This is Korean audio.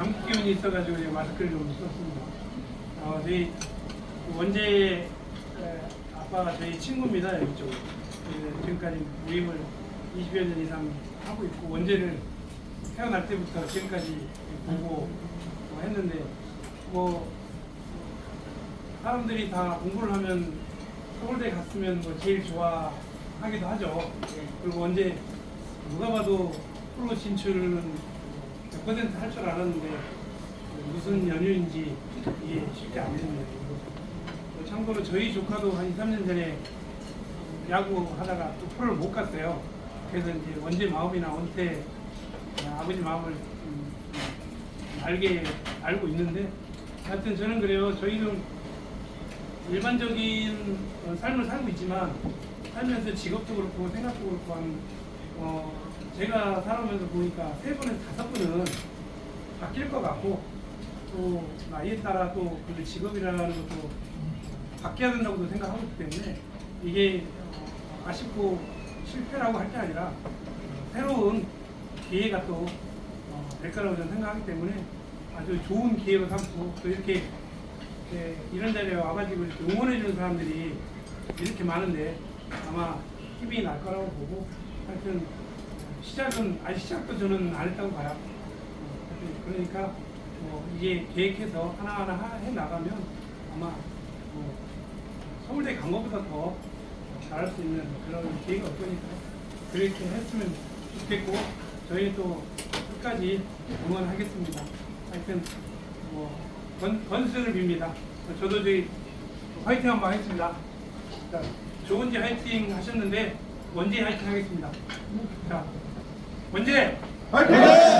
감기 기운이 있어가지고 이제 마스크를 좀 썼습니다. 어, 저희 원재 에, 아빠가 저희 친구입니다. 이쪽 그 지금까지 모임을 20여 년 이상 하고 있고 원재를 태어날 때부터 지금까지 보고 뭐 했는데 뭐 사람들이 다 공부를 하면 서울대 갔으면 뭐 제일 좋아하기도 하죠. 그리고 언제 누가 봐도 프로 진출은 몇 퍼센트 할줄 알았는데 무슨 연유인지 이게 쉽지 않습니다. 뭐 참고로 저희 조카도 한 2, 3년 전에 야구 하다가 또 프로를 못 갔어요. 그래서 이제 원재 마음이나 원태 아버지 마음을 음, 알게 알고 있는데 하여튼 저는 그래요. 저희는 일반적인 어, 삶을 살고 있지만 살면서 직업도 그렇고 생각도 그렇고 한 어, 제가 살아오면서 보니까 세 번에서 다섯 번은 바뀔 것 같고 또 나이에 따라 또 그 직업이라는 것도 바뀌어야 된다고도 생각하고 있기 때문에 이게 어, 아쉽고 실패라고 할 게 아니라 새로운 기회가 또 어, 될 거라고 저는 생각하기 때문에 아주 좋은 기회로 삼고 또 이렇게 예, 이런 자리에 와가지고 이렇게 응원해주는 사람들이 이렇게 많은데 아마 힘이 날 거라고 보고 하여튼 시작은 아직 시작도 저는 안 했다고 봐요. 그러니까 뭐 이게 계획해서 하나하나 하- 해 나가면 아마 뭐 서울대 간 것보다 더 잘할 수 있는 그런 기회가 올 거니까 그렇게 했으면 좋겠고 저희 또 끝까지 응원하겠습니다. 하여튼 뭐 건, 건승을 빕니다. 저도 저희 화이팅 한번 하겠습니다. 자, 좋은 지 화이팅 하셨는데 원재 화이팅 하겠습니다. 자, 원재 화이팅!